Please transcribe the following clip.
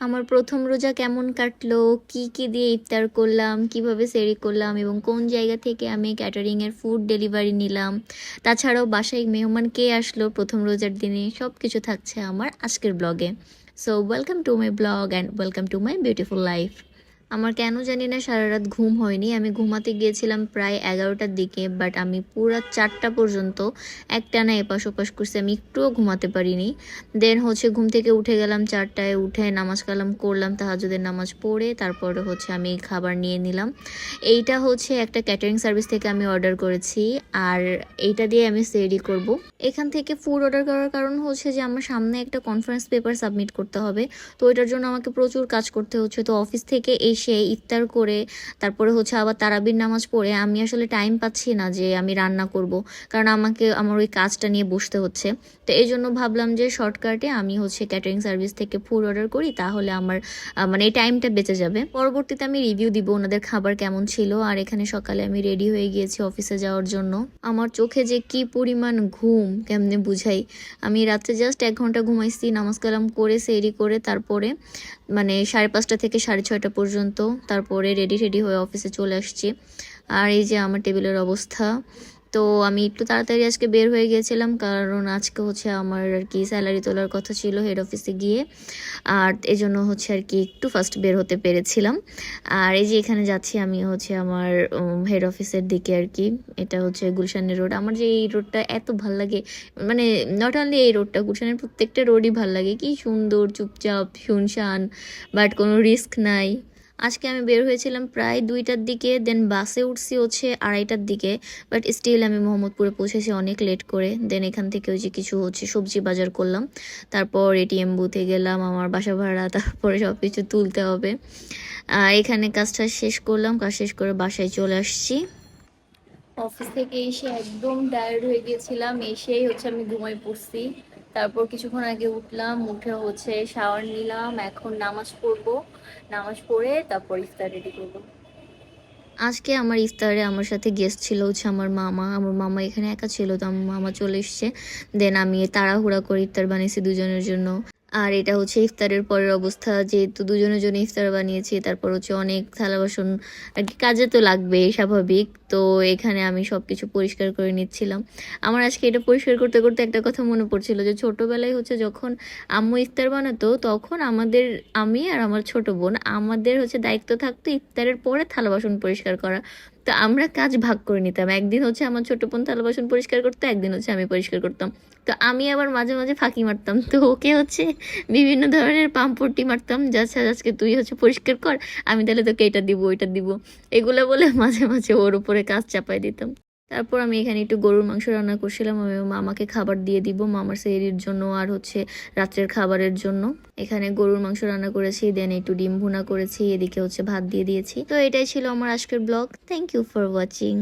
আমার প্রথম রোজা কেমন কাটলো? কি কি দিয়ে ইফতার করলাম? কীভাবে সেরি করলাম? এবং কোন জায়গা থেকে আমি ক্যাটারিংয়ের ফুড ডেলিভারি নিলাম? তাছাড়াও বাসায় মেহমান কে আসলো প্রথম রোজার দিনে? সব কিছু থাকছে আমার আজকের ব্লগে so welcome to my blog and welcome to my beautiful life আমার কেন জানি না সারা রাত ঘুম হয়নি। আমি ঘুমাতে গিয়েছিলাম প্রায় এগারোটার দিকে বাট আমি পুরো চারটা পর্যন্ত একটানা এপাশ ওপাশ করছি। আমি একটুও ঘুমাতে পারিনি। দেন হচ্ছে ঘুম থেকে উঠে গেলাম চারটায়, উঠে নামাজ কালাম করলাম তাহাজুদের নামাজ পড়ে তারপরে হচ্ছে আমি খাবার নিয়ে নিলাম। এইটা হচ্ছে একটা ক্যাটারিং সার্ভিস থেকে আমি অর্ডার করেছি, আর এইটা দিয়ে আমি সেরি করব। এখান থেকে ফুড অর্ডার করার কারণ হচ্ছে যে আমার সামনে একটা কনফারেন্স পেপার সাবমিট করতে হবে, তো ওইটার জন্য আমাকে প্রচুর কাজ করতে হচ্ছে। তো অফিস থেকে এসে ইফতার করে, তারপরে হচ্ছে আবার তারাবির নামাজ পড়ে, আমি আসলে টাইম পাচ্ছি না যে আমি রান্না করব, কারণ আমাকে, আমার ওই কাজটা নিয়ে বসতে হচ্ছে। তো এই জন্য ভাবলাম যে শর্টকাটে আমি হচ্ছে ক্যাটারিং সার্ভিস থেকে ফুড অর্ডার করি, তাহলে আমার মানে এই টাইমটা বেঁচে যাবে। পরবর্তীতে আমি রিভিউ দিব ওনাদের খাবার কেমন ছিল, আর এখানে সকালে আমি রেডি হয়ে গিয়েছি অফিসে যাওয়ার জন্য। আমার চোখে যে কি পরিমাণ ঘুম, কেমনে বুঝাই? আমি রাত্রে জাস্ট এক ঘণ্টা ঘুমাইছি, নামাজ কালাম করে, সেরি করে, তারপরে মানে সাড়ে পাঁচটা থেকে সাড়ে ছয়টা পর্যন্ত তারপরে রেডি রেডি হয়ে অফিসে চলে আসছি। আর এই যে আমার টেবিলের অবস্থা, তো আমি একটু তাড়াতাড়ি আজকে বের হয়ে গিয়েছিলাম, কারণ আজকে হচ্ছে আমার আর কি স্যালারি তোলার কথা ছিল হেড অফিসে গিয়ে। আর এই জন্য হচ্ছে আর কি একটু ফার্স্ট বের হতে পেরেছিলাম। আর এই যে এখানে যাচ্ছি আমি হচ্ছে আমার হেড অফিসের দিকে আর কি। এটা হচ্ছে গুলশানের রোড আমার যে এই রোডটা এত ভালো লাগে মানে নট অনলি এই রোডটা গুলশানের প্রত্যেকটা রোডই ভালো লাগে। কি সুন্দর, চুপচাপ, শুনশান বাট কোনো রিস্ক নাই। আজকে আমি বের হয়েছিলাম প্রায় দুইটার দিকে দেন বাসে উঠছি হচ্ছে আড়াইটার দিকে বাট স্টিল আমি মোহাম্মদপুরে পৌঁছেছি অনেক লেট করে। দেন এখান থেকে ওই যে কিছু হচ্ছে সবজি বাজার করলাম। তারপর এটিএম বুথে গেলাম, আমার বাসা ভাড়া, তারপরে সব কিছু তুলতে হবে। আর এখানে কাজটা শেষ করলাম, কাজ শেষ করে বাসায় চলে আসছি। অফিস থেকে এসে একদম টায়ার্ড হয়ে গিয়েছিলাম এসেই হচ্ছে আমি ঘুমাই পড়ছি। তারপর কিছুক্ষণ আগে উঠলাম, উঠে হচ্ছে শাওয়ার নিলাম, এখন নামাজ পড়ব। নামাজ পড়ে তারপর ইফতার রেডি করব। আজকে আমার ইফতারে আমার সাথে গেস্ট ছিল হচ্ছে আমার মামা। আমার মামা এখানে একা ছিল, তো আমার মামা চলে এসছে। দেন আমি তাড়াহুড়া করে ইফতার বানিয়েছি দুজনের জন্য। আর এটা হচ্ছে ইফতারের পরের অবস্থা, যেহেতু দুজনের জন্য ইফতার বানিয়েছি, তারপর হচ্ছে অনেক থালা বাসন আর কি, কাজে তো লাগবে স্বাভাবিক। তো এখানে আমি সব কিছু পরিষ্কার করে নিচ্ছিলাম। আমার আজকে এটা পরিষ্কার করতে করতে একটা কথা মনে পড়ছিল যে, ছোটোবেলায় হচ্ছে যখন আম্মু ইফতার বানাতো, তখন আমাদের আমি আর আমার ছোট বোন, আমাদের হচ্ছে দায়িত্ব থাকতো ইফতারের পরে থালা বাসন পরিষ্কার করা। তো আমরা কাজ ভাগ করে নিতাম। একদিন হচ্ছে আমার ছোট বোন থালা বাসন পরিষ্কার করতো, একদিন হচ্ছে আমি পরিষ্কার করতাম। তো আমি আবার মাঝে মাঝে ফাঁকি মারতাম। তো ওকে হচ্ছে বিভিন্ন ধরনের পাম্পটি মারতাম যাচ্ছে আজকে তুই হচ্ছে পরিষ্কার কর, আমি তাহলে তোকে এটা দিব, ওইটা দিব। এগুলো বলে মাঝে মাঝে ওর উপরে কাজ চাপাই দিতাম। তারপর আমি এখানে একটু গরুর মাংস রান্না করছিলাম, আমি মামাকে খাবার দিয়ে দিব, মামার সেরির জন্য আর হচ্ছে রাত্রের খাবারের জন্য। এখানে গরুর মাংস রান্না করেছি, দেন একটু ডিম ভুনা করেছি, এদিকে হচ্ছে ভাত দিয়ে দিয়েছি। তো এটাই ছিল আমার আজকের blog. Thank you for watching